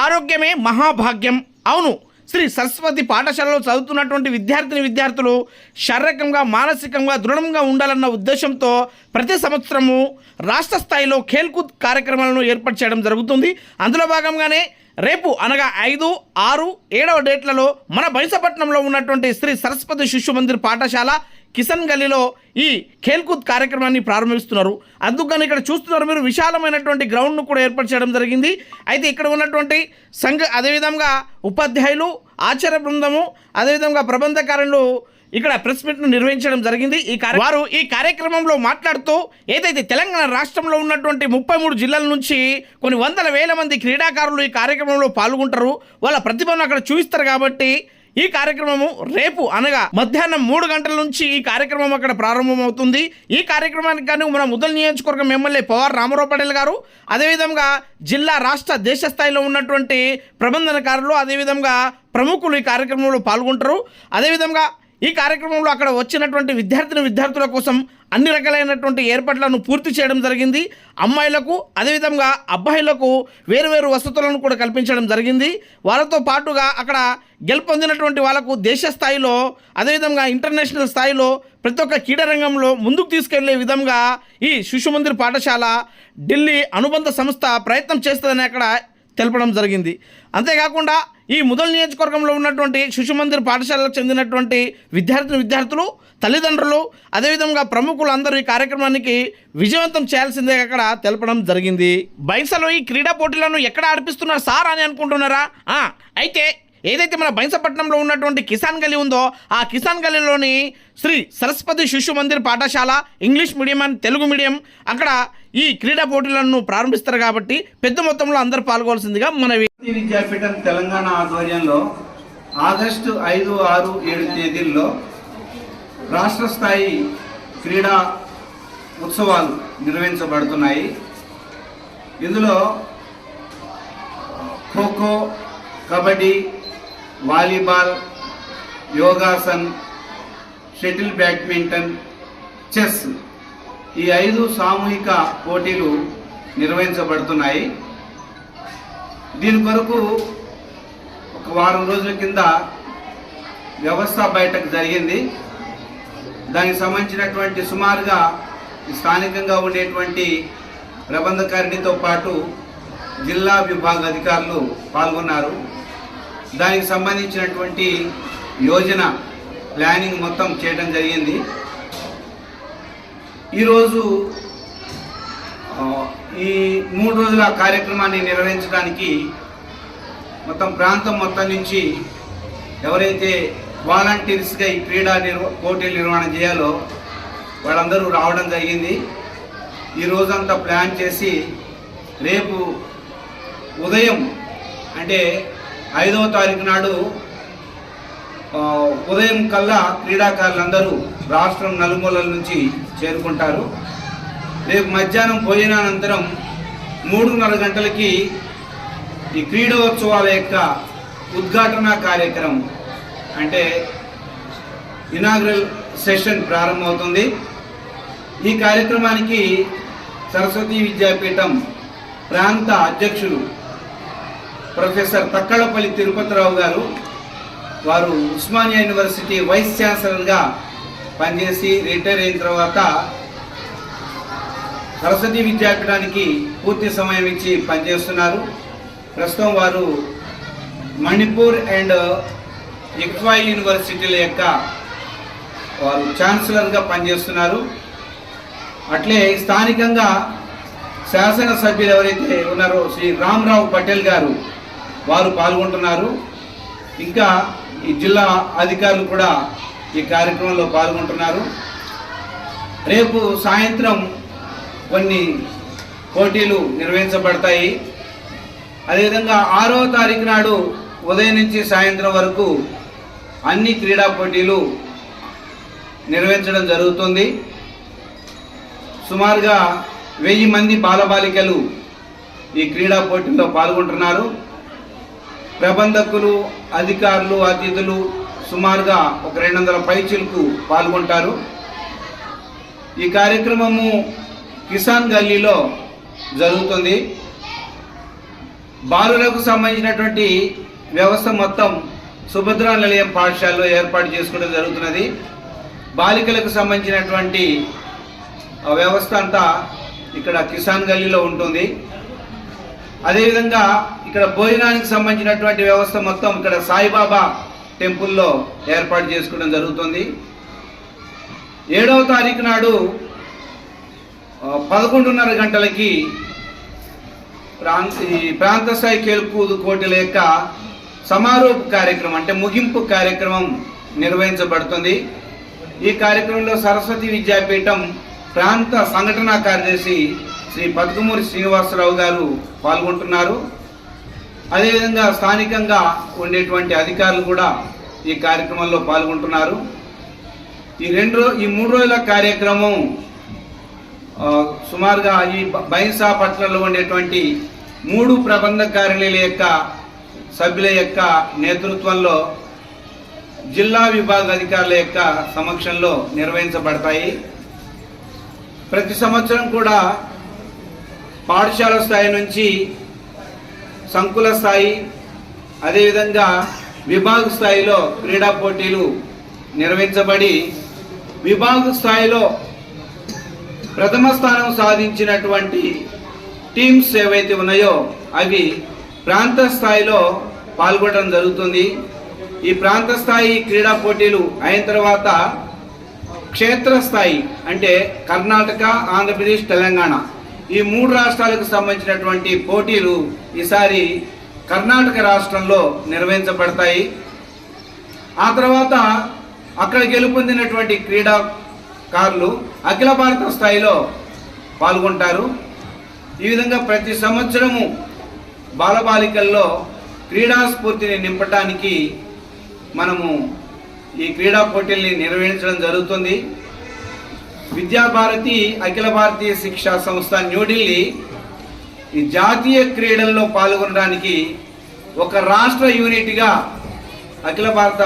ఆరోగ్యమే మహాభాగ్యం. అవును శ్రీ సరస్వతి పాఠశాలలో చదువుతున్నటువంటి విద్యార్థిని విద్యార్థులు శారీరకంగా మానసికంగా దృఢంగా ఉండాలన్న ఉద్దేశంతో ప్రతి సంవత్సరము రాష్ట్ర స్థాయిలో ఖేల్కూద్ కార్యక్రమాలను ఏర్పాటు చేయడం జరుగుతుంది. అందులో భాగంగానే రేపు అనగా ఐదు ఆరు ఏడవ డేట్లలో మన బైసపట్నంలో ఉన్నటువంటి శ్రీ సరస్వతి శిశు మందిర్ పాఠశాల కిషన్ గల్లీలో ఈ ఖేల్కూద్ కార్యక్రమాన్ని ప్రారంభిస్తున్నారు. అందుకని ఇక్కడ చూస్తున్నారు మీరు విశాలమైనటువంటి గ్రౌండ్ను కూడా ఏర్పాటు చేయడం జరిగింది. అయితే ఇక్కడ ఉన్నటువంటి సంఘ అదేవిధంగా ఉపాధ్యాయులు ఆచార్య బృందము అదేవిధంగా ప్రబంధకారులు ఇక్కడ ప్రెస్ మీట్ను నిర్వహించడం జరిగింది. ఈ కార్య వారు ఈ కార్యక్రమంలో మాట్లాడుతూ ఏదైతే తెలంగాణ రాష్ట్రంలో ఉన్నటువంటి ముప్పై మూడు జిల్లాల నుంచి కొన్ని వందల వేల మంది క్రీడాకారులు ఈ కార్యక్రమంలో పాల్గొంటారు. వాళ్ళ ప్రతిభను అక్కడ చూపిస్తారు కాబట్టి ఈ కార్యక్రమము రేపు అనగా మధ్యాహ్నం మూడు గంటల నుంచి ఈ కార్యక్రమం అక్కడ ప్రారంభమవుతుంది. ఈ కార్యక్రమానికి గాను మన ముదల్ నియోజకవర్గం ఎమ్మెల్యే పవార్ రామారావు పటేల్ గారు అదేవిధంగా జిల్లా రాష్ట్ర దేశ స్థాయిలో ఉన్నటువంటి ప్రబంధనకారులు అదేవిధంగా ప్రముఖులు ఈ కార్యక్రమంలో పాల్గొంటారు. అదేవిధంగా ఈ కార్యక్రమంలో అక్కడ వచ్చినటువంటి విద్యార్థిని విద్యార్థుల కోసం అన్ని రకాలైనటువంటి ఏర్పాట్లను పూర్తి చేయడం జరిగింది. అమ్మాయిలకు అదేవిధంగా అబ్బాయిలకు వేరువేరు వసతులను కూడా కల్పించడం జరిగింది. వాళ్ళతో పాటుగా అక్కడ గెలుపొందినటువంటి వాళ్ళకు దేశ స్థాయిలో అదేవిధంగా ఇంటర్నేషనల్ స్థాయిలో ప్రతి ఒక్క క్రీడారంగంలో ముందుకు తీసుకెళ్ళే విధంగా ఈ శిశు మందిర్ పాఠశాల ఢిల్లీ అనుబంధ సంస్థ ప్రయత్నం చేస్తుందని అక్కడ తెలపడం జరిగింది. అంతేకాకుండా ఈ ముదల్ నియోజకవర్గంలో ఉన్నటువంటి శిశు మందిర్ పాఠశాలకు చెందినటువంటి విద్యార్థిని విద్యార్థులు తల్లిదండ్రులు అదేవిధంగా ప్రముఖులు అందరూ ఈ కార్యక్రమానికి విజయవంతం చేయాల్సిందే అక్కడ తెలపడం జరిగింది. బైన్సలో ఈ క్రీడా పోటీలను ఎక్కడ ఆడిపిస్తున్నారు సార్ అని అనుకుంటున్నారా? అయితే ఏదైతే మన బైన్సపట్నంలో ఉన్నటువంటి కిసాన్ గలీ ఉందో ఆ కిసాన్ గలీలోని శ్రీ సరస్వతి శిశు మందిర్ పాఠశాల English medium and Telugu medium అక్కడ ఈ క్రీడా పోటీలను ప్రారంభిస్తారు కాబట్టి పెద్ద మొత్తంలో అందరూ పాల్గొవాల్సిందిగా మనవి విద్యాపీఠం తెలంగాణ ఆధ్వర్యంలో ఆగస్టు ఐదు ఆరు ఏడు తేదీల్లో రాష్ట్ర స్థాయి క్రీడా ఉత్సవాలు నిర్వహించబడుతున్నాయి. ఇందులో kho kho kabaddi volleyball yogasan shuttle badminton chess ఈ ఐదు సామూహిక పోటీలు నిర్వహించబడుతున్నాయి. దీని కొరకు ఒక వారం రోజుల కింద వ్యవస్థ బయటకు జరిగింది. దానికి సంబంధించినటువంటి సుమారుగా స్థానికంగా ఉండేటువంటి ప్రబంధకారిణితో పాటు జిల్లా విభాగ అధికారులు పాల్గొన్నారు. దానికి సంబంధించినటువంటి యోజన ప్లానింగ్ మొత్తం చేయడం జరిగింది. ఈరోజు ఈ మూడు రోజుల కార్యక్రమాన్ని నిర్వహించడానికి మొత్తం ప్రాంతం మొత్తం నుంచి ఎవరైతే వాలంటీర్స్గా ఈ క్రీడా నిర్వ పోటీలు నిర్వహణ చేయాలో వాళ్ళందరూ రావడం జరిగింది. ఈ రోజంతా ప్లాన్ చేసి రేపు ఉదయం అంటే ఐదవ తారీఖు నాడు ఉదయం కల్లా క్రీడాకారులందరూ రాష్ట్రం నలుమూలల నుంచి చేరుకుంటారు. రేపు మధ్యాహ్నం భోజనానంతరం మూడున్నర గంటలకి ఈ క్రీడోత్సవాల యొక్క ఉద్ఘాటన కార్యక్రమం అంటే ఇనాగ్రల్ సెషన్ ప్రారంభమవుతుంది. ఈ కార్యక్రమానికి సరస్వతి విద్యాపీఠం ప్రాంత అధ్యక్షులు ప్రొఫెసర్ తక్కళపల్లి తిరుపతిరావు గారు వారు ఉస్మానియా యూనివర్సిటీ వైస్ ఛాన్సలర్గా పనిచేసి రిటైర్ అయిన తర్వాత సరస్వతి విద్యాపీఠానికి పూర్తి సమయం ఇచ్చి పనిచేస్తున్నారు. ప్రస్తుతం వారు మణిపూర్ అండ్ ఇక్వా యూనివర్సిటీల యొక్క వారు ఛాన్సలర్గా పనిచేస్తున్నారు. అట్లే స్థానికంగా శాసనసభ్యులు ఎవరైతే ఉన్నారో శ్రీ రామ్రావు పటేల్ గారు వారు పాల్గొంటున్నారు. ఇంకా ఈ జిల్లా అధికారులు కూడా ఈ కార్యక్రమంలో పాల్గొంటున్నారు. రేపు సాయంత్రం కొన్ని పోటీలు నిర్వహించబడతాయి. అదేవిధంగా ఆరో తారీఖు నాడు ఉదయం నుంచి సాయంత్రం వరకు అన్ని క్రీడా పోటీలు నిర్వహించడం జరుగుతుంది. సుమారుగా వెయ్యి మంది బాలబాలికలు ఈ క్రీడా పోటీల్లో పాల్గొంటున్నారు. ప్రబంధకులు అధికారులు అతిథులు సుమారుగా ఒక రెండు వందల పైచీలకు పాల్గొంటారు. ఈ కార్యక్రమము కిసాన్ గల్లీలో జరుగుతుంది. బాలులకు సంబంధించినటువంటి వ్యవస్థ మొత్తం సుభద్రా నిలయం పాఠశాలలో ఏర్పాటు చేసుకోవడం జరుగుతున్నది. బాలికలకు సంబంధించినటువంటి వ్యవస్థ అంతా ఇక్కడ కిసాన్ గల్లీలో ఉంటుంది. అదేవిధంగా ఇక్కడ భోజనానికి సంబంధించినటువంటి వ్యవస్థ మొత్తం ఇక్కడ సాయిబాబా టెంపుల్లో ఏర్పాటు చేసుకోవడం జరుగుతుంది. ఏడవ తారీఖు నాడు పదకొండున్నర గంటలకి ప్రాంత ఈ ప్రాంత స్థాయి కేల్కూదు కోటిల యొక్క సమారోప కార్యక్రమం అంటే ముగింపు కార్యక్రమం నిర్వహించబడుతుంది. ఈ కార్యక్రమంలో సరస్వతి విద్యాపీఠం ప్రాంత సంఘటనా కార్యదర్శి శ్రీ పద్మూరి శ్రీనివాసరావు గారు పాల్గొంటున్నారు. అదేవిధంగా స్థానికంగా ఉండేటువంటి అధికారులు కూడా ఈ కార్యక్రమంలో పాల్గొంటున్నారు. ఈ రెండు రో ఈ మూడు రోజుల కార్యక్రమం సుమారుగా ఈ బ- బైన్సా పట్టణంలో ఉండేటువంటి మూడు ప్రబంధ కార్యాలయాల యొక్క సభ్యుల యొక్క నేతృత్వంలో జిల్లా విభాగ అధికారుల యొక్క సమక్షంలో నిర్వహించబడతాయి. ప్రతి సంవత్సరం కూడా పాఠశాల స్థాయి నుంచి సంకుల స్థాయి అదేవిధంగా విభాగ స్థాయిలో క్రీడా పోటీలు నిర్వహించబడి విభాగ స్థాయిలో ప్రథమ స్థానం సాధించినటువంటి టీమ్స్ ఏవైతే ఉన్నాయో అవి ప్రాంత స్థాయిలో పాల్గొనడం జరుగుతుంది. ఈ ప్రాంత స్థాయి క్రీడా పోటీలు అయిన తర్వాత క్షేత్రస్థాయి అంటే కర్ణాటక ఆంధ్రప్రదేశ్ తెలంగాణ ఈ మూడు రాష్ట్రాలకు సంబంధించినటువంటి పోటీలు ఈసారి కర్ణాటక రాష్ట్రంలో నిర్వహించబడతాయి. ఆ తర్వాత అక్కడ గెలుపొందినటువంటి క్రీడాకారులు అఖిల భారత స్థాయిలో పాల్గొంటారు. ఈ విధంగా ప్రతి సంవత్సరము బాలబాలికల్లో క్రీడా స్ఫూర్తిని నింపటానికి మనము ఈ క్రీడా పోటీల్ని నిర్వహించడం జరుగుతుంది. విద్యాభారతి అఖిల భారతీయ శిక్షా సంస్థ న్యూఢిల్లీ ఈ జాతీయ క్రీడల్లో పాల్గొనడానికి ఒక రాష్ట్ర యూనిట్గా అఖిల భారత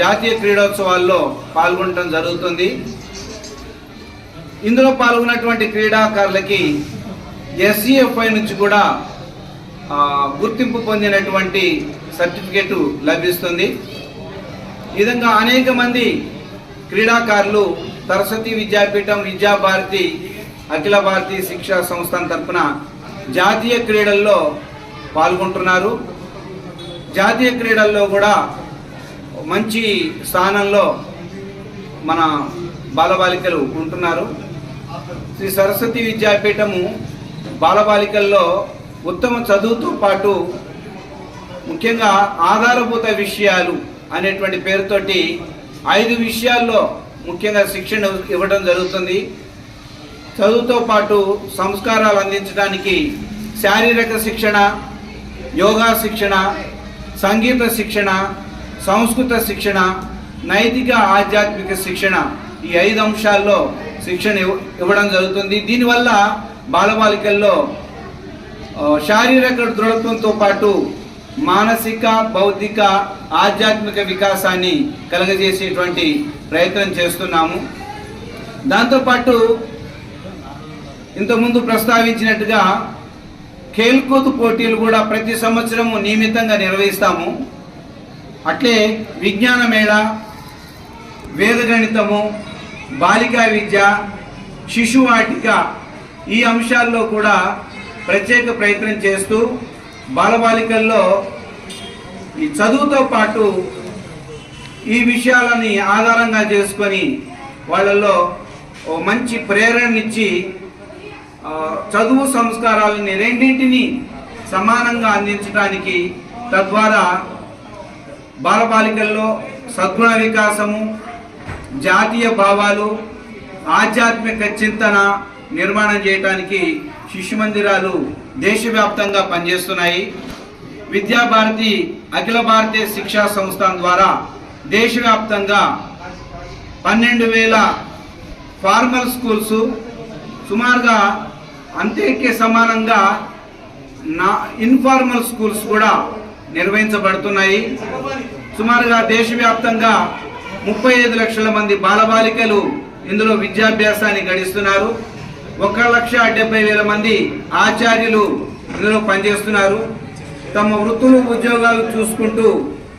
జాతీయ క్రీడోత్సవాల్లో పాల్గొనడం జరుగుతుంది. ఇందులో పాల్గొన్నటువంటి క్రీడాకారులకి ఎస్సీఎఫ్ఐ నుంచి కూడా గుర్తింపు పొందినటువంటి సర్టిఫికెట్ లభిస్తుంది. ఈ విధంగా అనేక మంది క్రీడాకారులు సరస్వతి విద్యాపీఠం విద్యాభారతి అఖిల భారతీయ శిక్షా సంస్థ తరపున జాతీయ క్రీడల్లో పాల్గొంటున్నారు. జాతీయ క్రీడల్లో కూడా మంచి స్థానంలో మన బాలబాలికలు ఉంటున్నారు. శ్రీ సరస్వతి విద్యాపీఠము బాలబాలికల్లో ఉత్తమ చదువుతో పాటు ముఖ్యంగా ఆధారభూత విషయాలు అనేటువంటి పేరుతోటి ఐదు విషయాల్లో ముఖ్యంగా శిక్షణ ఇవ్వడం జరుగుతుంది. చదువుతో పాటు సంస్కారాలు అందించడానికి శారీరక శిక్షణ యోగా శిక్షణ సంగీత శిక్షణ సంస్కృత శిక్షణ నైతిక ఆధ్యాత్మిక శిక్షణ ఈ ఐదు అంశాల్లో శిక్షణ ఇవ్వడం జరుగుతుంది. దీనివల్ల బాలబాలికల్లో శారీరక దృఢత్వంతో పాటు మానసిక బౌద్ధిక ఆధ్యాత్మిక వికాసాన్ని కలగజేసేటువంటి ప్రయత్నం చేస్తున్నాము. దాంతోపాటు ఇంతకుముందు ప్రస్తావించినట్టుగా ఖేల్కూత్ పోటీలు కూడా ప్రతి సంవత్సరము నియమితంగా నిర్వహిస్తాము. అట్లే విజ్ఞాన మేళ వేదగణితము బాలికా విద్య శిశువాటిక ఈ అంశాల్లో కూడా ప్రత్యేక ప్రయత్నం చేస్తూ బాలబాలికల్లో ఈ చదువుతో పాటు ఈ విషయాలని ఆధారంగా చేసుకొని వాళ్ళల్లో ఓ మంచి ప్రేరణనిచ్చి చదువు సంస్కారాలని రెండింటిని సమానంగా అందించడానికి తద్వారా బాలబాలికల్లో సద్గుణ వికాసము జాతీయ భావాలు ఆధ్యాత్మిక చింతన నిర్మాణం చేయడానికి శిశు మందిరాలు దేశవ్యాప్తంగా పనిచేస్తున్నాయి. విద్యాభారతి అఖిల భారతీయ శిక్షా సంస్థ ద్వారా దేశవ్యాప్తంగా పన్నెండు వేల ఫార్మల్ స్కూల్స్ సుమారుగా అంతేకే సమానంగా నా ఇన్ఫార్మల్ స్కూల్స్ కూడా నిర్వహించబడుతున్నాయి. సుమారుగా దేశవ్యాప్తంగా ముప్పై ఐదు లక్షల మంది బాలబాలికలు ఇందులో విద్యాభ్యాసాన్ని గడిస్తున్నారు. ఒక లక్ష డెబ్బై వేల మంది ఆచార్యులు ఇందులో పనిచేస్తున్నారు. తమ వృత్తులు ఉద్యోగాలు చూసుకుంటూ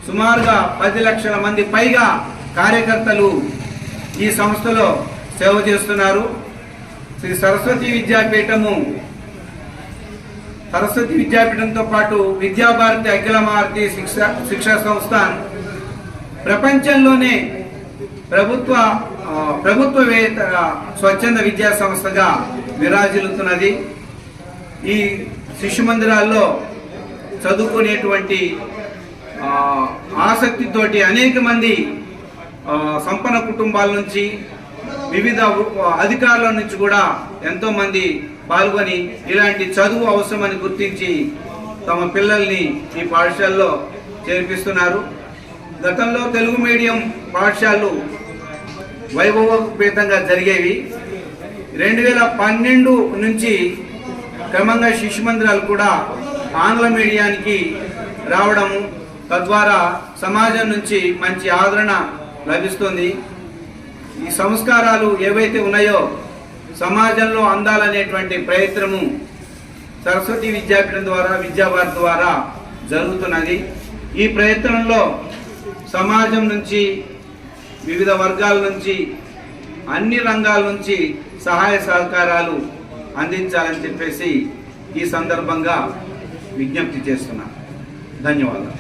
సుమారుగా పది లక్షల మంది పైగా కార్యకర్తలు ఈ సంస్థలో సేవ చేస్తున్నారు. శ్రీ సరస్వతి విద్యాపీఠము సరస్వతి విద్యాపీఠంతో పాటు విద్యాభారతి అఖిల భారతి శిక్ష శిక్షా సంస్థ ప్రపంచంలోనే ప్రభుత్వ ప్రభుత్వవేతర స్వచ్ఛంద విద్యా సంస్థగా విరాజిల్లుతున్నది. ఈ శిశు మందిరాల్లో చదువుకునేటువంటి ఆసక్తితోటి అనేక మంది సంపన్న కుటుంబాల నుంచి వివిధ అధికారుల నుంచి కూడా ఎంతోమంది పాల్గొని ఇలాంటి చదువు అవసరమని గుర్తించి తమ పిల్లల్ని ఈ పాఠశాలలో చేర్పిస్తున్నారు. గతంలో తెలుగు మీడియం పాఠశాలలు వైభవోపేతంగా జరిగేవి. రెండు వేల పన్నెండు నుంచి క్రమంగా శిశు మందిరాలు కూడా ఆంగ్ల మీడియానికి రావడము తద్వారా సమాజం నుంచి మంచి ఆదరణ లభిస్తుంది. ఈ సంస్కారాలు ఏవైతే ఉన్నాయో సమాజంలో అందాలనేటువంటి ప్రయత్నము సరస్వతి విద్యాపీఠం ద్వారా విద్యాభారతి ద్వారా జరుగుతున్నది. ఈ ప్రయత్నంలో సమాజం నుంచి వివిధ వర్గాల నుంచి అన్ని రంగాల నుంచి సహాయ సహకారాలు అందించాలని చెప్పేసి ఈ సందర్భంగా విజ్ఞప్తి చేస్తున్నాను ధన్యవాదాలు.